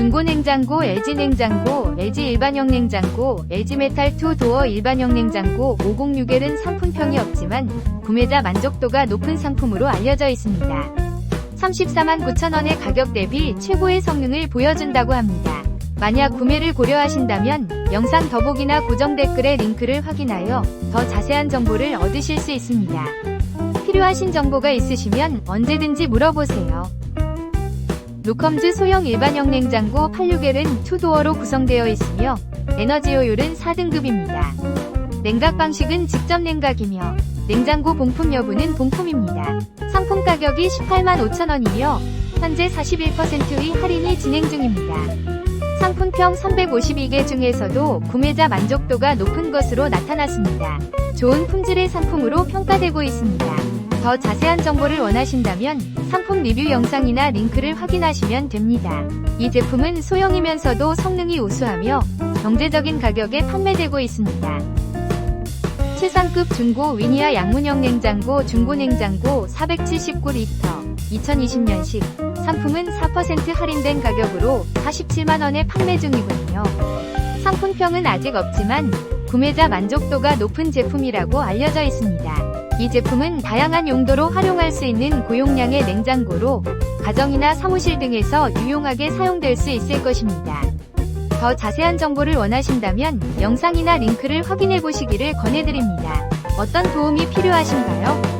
중고 냉장고, LG 냉장고, LG 일반형 냉장고, LG 메탈 2 도어 일반형 냉장고 506L은 상품평이 없지만 구매자 만족도가 높은 상품으로 알려져 있습니다. 34만 9천원의 가격 대비 최고의 성능을 보여준다고 합니다. 만약 구매를 고려하신다면 영상 더보기나 고정 댓글의 링크를 확인하여 더 자세한 정보를 얻으실 수 있습니다. 필요하신 정보가 있으시면 언제든지 물어보세요. 루컴즈 소형 일반형 냉장고 86L은 2도어로 구성되어 있으며 에너지 효율은 4등급입니다. 냉각 방식은 직접 냉각이며 냉장고 봉품 여부는 봉품입니다. 상품 가격이 18만 5천원이며 현재 41%의 할인이 진행 중입니다. 상품평 352개 중에서도 구매자 만족도가 높은 것으로 나타났습니다. 좋은 품질의 상품으로 평가되고 있습니다. 더 자세한 정보를 원하신다면 상품 리뷰 영상이나 링크를 확인하시면 됩니다. 이 제품은 소형이면서도 성능이 우수하며 경제적인 가격에 판매되고 있습니다. 최상급 중고 위니아 양문형 냉장고 중고 냉장고 479리터 2020년식 상품은 4% 할인된 가격으로 47만원에 판매 중이군요. 상품평은 아직 없지만 구매자 만족도가 높은 제품이라고 알려져 있습니다. 이 제품은 다양한 용도로 활용할 수 있는 고용량의 냉장고로 가정이나 사무실 등에서 유용하게 사용될 수 있을 것입니다. 더 자세한 정보를 원하신다면 영상이나 링크를 확인해 보시기를 권해드립니다. 어떤 도움이 필요하신가요?